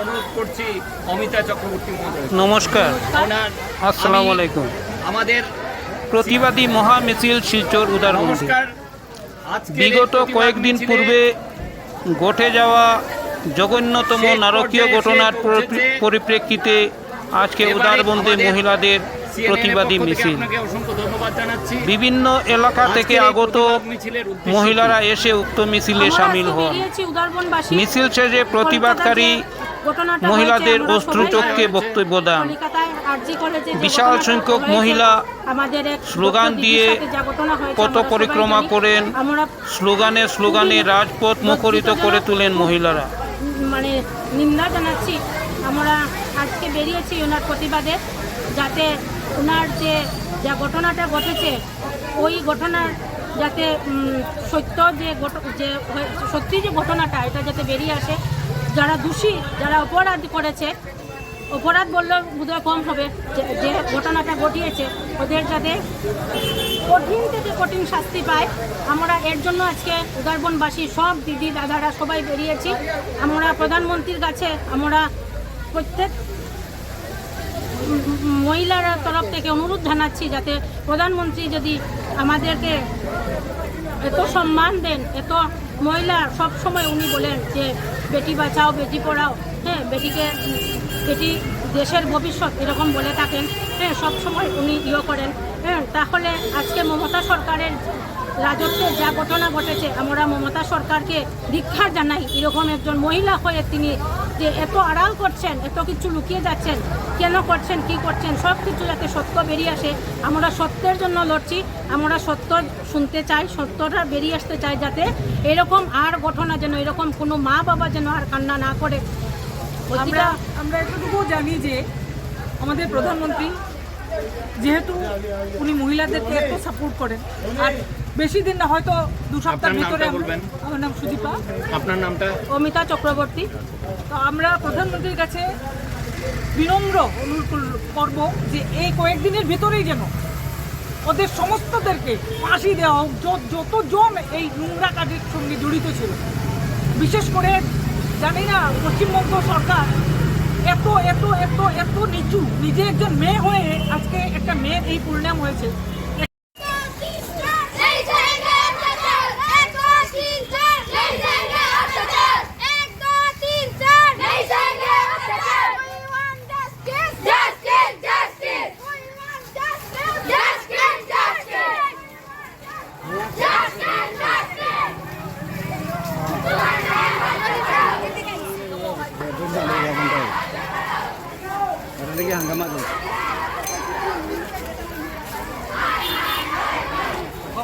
অনুরোধ করছি অমিতা চক্রবর্তী মহোদয়। নমস্কার। আসসালাম আলাইকুম। আমাদের প্রতিবাদী মহা মিছিল শিলচর উদাহরণ নমস্কার। বিগত কয়েকদিন পূর্বে ঘটে যাওয়া জঘন্যতম নারকীয় ঘটনার। পরিপ্রেক্ষিতে আজকে উদারবন্দি মহিলাদের প্রতিবাদী মিছিল। বিভিন্ন এলাকা থেকে আগত মহিলারা এসে উক্ত মিছিলে সামিল হন। মিছিল শেষে প্রতিবাদকারী মহিলাদের অশ্রুচক্ষে বক্তব্য দেন। বিশাল সংখ্যক মহিলা স্লোগান দিয়ে সবাই পরিক্রমা করেন স্লোগানে স্লোগানে রাজপথ মুখরিত করে তোলেন মহিলারা। মানে নিন্দা জানাচ্ছি। আমরা আজকে বেরিয়েছি ওনার প্রতিবাদে যাতে ওনার যে, যা ঘটনাটা ঘটেছে, ওই ঘটনার যাতে সত্য যে যে সত্যি যে ঘটনাটা, এটা যাতে বেরিয়ে আসে। যারা দোষী, যারা অপরাধ করেছে, অপরাধ বললেও বোধহয় কম হবে, যে যে ঘটনাটা ঘটিয়েছে, ওদের যাতে কঠিন থেকে কঠিন শাস্তি পায়। আমরা এর জন্য আজকে উদারবনবাসী সব দিদি দাদারা সবাই বেরিয়েছি। আমরা প্রধানমন্ত্রীর কাছে আমরা প্রত্যেক মহিলার তরফ থেকে অনুরোধ জানাচ্ছি যাতে প্রধানমন্ত্রী যদি আমাদেরকে এত সম্মান দেন, এত মহিলা সব সময় উনি বলেন যে, বেটি বাঁচাও, বেটি পড়াও। হ্যাঁ বেটিকে, বেটি দেশের ভবিষ্যৎ এরকম বলে থাকেন। হ্যাঁ সব সময় উনি ইয়ে করেন। হ্যাঁ তাহলে আজকে মমতা সরকারের রাজত্বে যা ঘটনা ঘটেছে, আমরা মমতা সরকারকে ধিক্ষার জানাই। এরকম একজন মহিলা হয়ে তিনি যে এত আড়াল করছেন এত কিছু লুকিয়ে যাচ্ছেন কেন করছেন কি করছেন সব কিছু যাতে সত্য বেরিয়ে আসে আমরা সত্যের জন্য লড়ছি আমরা সত্য শুনতে চাই সত্যটা বেরিয়ে আসতে চাই যাতে এরকম আর ঘটনা যেন এরকম কোনো মা বাবা যেন আর কান্না না করে। আমরা আমরা এতটুকু জানি যে আমাদের প্রধানমন্ত্রী যেহেতু উনি মহিলাদেরকে এত সাপোর্ট করেন আর বেশি দিন না হয়তো দু সপ্তাহের ভিতরে আমার নাম সুদীপা। আপনার নামটা? অমিতা চক্রবর্তী। তো আমরা প্রধানমন্ত্রীর কাছে বিনম্র অনুরোধ কর- করব যে এই কয়েকদিনের ভিতরেই যেন ওদের সমস্তদেরকে ফাঁসি দেওয়া হোক যতজন এই নোংরা কাজের সঙ্গে জড়িত ছিল। বিশেষ করে জানি না পশ্চিমবঙ্গ সরকার এত এত এত এত নিচু নিজে একজন মেয়ে হয়ে আজকে একটা মেয়ের এই পরিণাম হয়েছে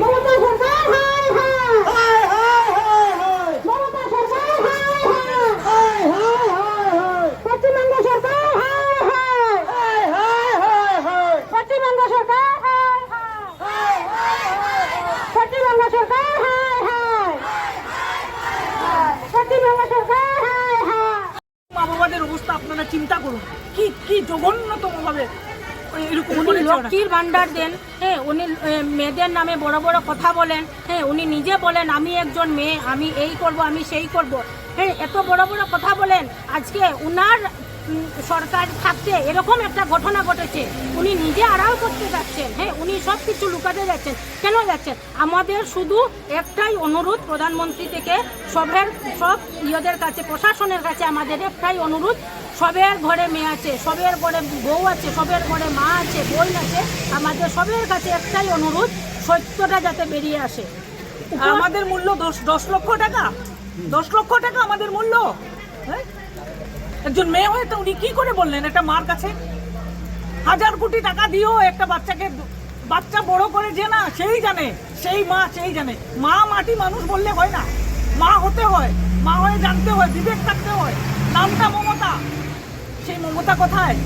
মমতা সরকার হাই হাই মমতা সরকার হাই হাই পশ্চিমবঙ্গ সরকার হাই হাই পশ্চিমবঙ্গ সরকার হাই হাই পশ্চিমবঙ্গ সরকার হাই হাই পশ্চিমবঙ্গ সরকার হাই হাই মা বাবাদের অবস্থা আপনারা চিন্তা করুন। কি কি জঘন্যতম হবে এরকম উনি লক্ষ্মীর ভান্ডার দেন হ্যাঁ উনি মেয়েদের নামে বড় বড় কথা বলেন হ্যাঁ উনি নিজে বলেন আমি একজন মেয়ে আমি এই করব আমি সেই করব। হ্যাঁ এত বড় বড় কথা বলেন আজকে উনার সরকার থাকতে এরকম একটা ঘটনা ঘটেছে। উনি নিজে আড়াল করতে যাচ্ছেন হ্যাঁ উনি সব কিছু লুকাতে যাচ্ছেন। কেন যাচ্ছেন? আমাদের শুধু একটাই অনুরোধ প্রধানমন্ত্রী থেকে, সবের সব ইয়েদের কাছে, প্রশাসনের কাছে আমাদের একটাই অনুরোধ, সবের ঘরে মেয়ে আছে, সবের ঘরে বউ আছে, সবের ঘরে মা আছে, বোন আছে, আমাদের সবের কাছে একটাই অনুরোধ, সত্যটা যাতে বেরিয়ে আসে। আমাদের মূল্য দশ দশ লক্ষ টাকা? দশ লক্ষ টাকা আমাদের মূল্য? হ্যাঁ? একজন মেয়ে হয়ে তো উনি কি করে বললেন একটা মার কাছে? হাজার কোটি টাকা দিয়েও একটা বাচ্চাকে বাচ্চা বড় করে যে না সেই জানে সেই মা সেই জানে। মা মাটি মানুষ বললে হয় না। মা হতে হয় মা হয়ে জানতে হয় বিবেক থাকতে হয়। নামটা মমতা। সেই মমতা কোথায়?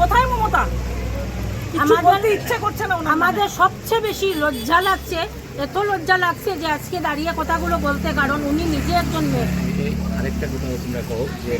কোথায় মমতা? ইচ্ছে করছে না। আমাদের সবচেয়ে বেশি লজ্জা লাগছে এত লজ্জা লাগছে যে আজকে দাঁড়িয়ে কথাগুলো বলতে কারণ উনি নিজে একজন মেয়ে। আরেকটা কথা তোমরা কहो যে